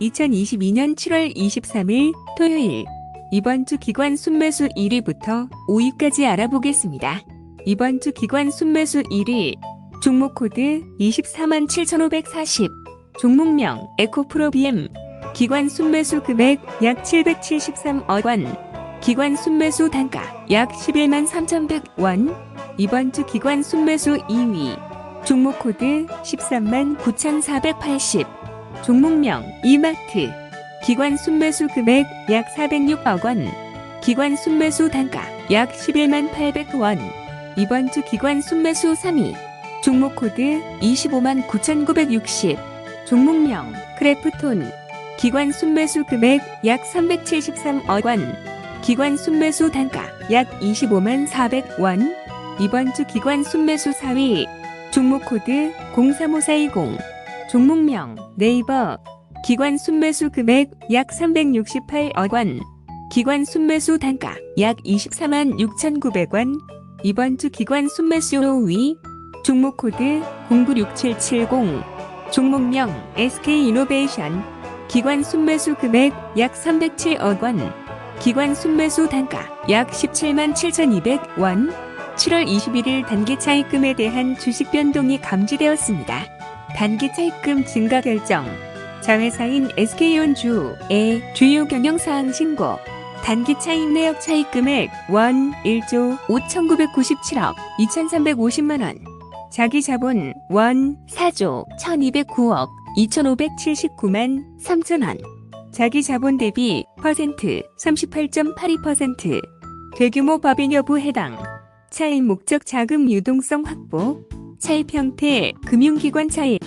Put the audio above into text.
2022년 7월 23일 토요일. 이번 주 기관 순매수 1위부터 5위까지 알아보겠습니다. 이번 주 기관 순매수 1위 종목 코드 24만 7,540 종목명 에코프로비엠. 기관 순매수 금액 약 773억 원. 기관 순매수 단가 약 11만 3,100원. 이번 주 기관 순매수 2위. 종목 코드 13만 9,480 종목명 이마트. 기관 순매수 금액 약 406억 원. 기관 순매수 단가 약 11만 800원. 이번 주 기관 순매수 3위. 종목 코드 25만 9,960 종목명 크래프톤. 기관 순매수 금액 약 373억 원. 기관 순매수 단가 약 25만 400원. 이번 주 기관 순매수 4위. 종목 코드 035420 종목명 네이버 기관 순매수 금액 약 368억 원 기관 순매수 단가 약 24만 6,900원 이번 주 기관 순매수 5위 종목 코드 096770 종목명 SK이노베이션 기관 순매수 금액 약 307억 원 기관 순매수 단가 약 17만 7,200원 7월 21일 단기 차입금에 대한 주식 변동이 감지되었습니다. 단기 차입금 증가 결정. 자회사인 SK온주의 주요 경영사항 신고. 단기 차입 내역 차입금액 원 1조 5,997억 2,350만 원. 자기 자본 원 4조 1,209억 2,579만 3천 원. 자기 자본 대비 퍼센트 38.82% 대규모 법인 여부 해당. 차입 목적 자금 유동성 확보 차입 형태 금융기관 차입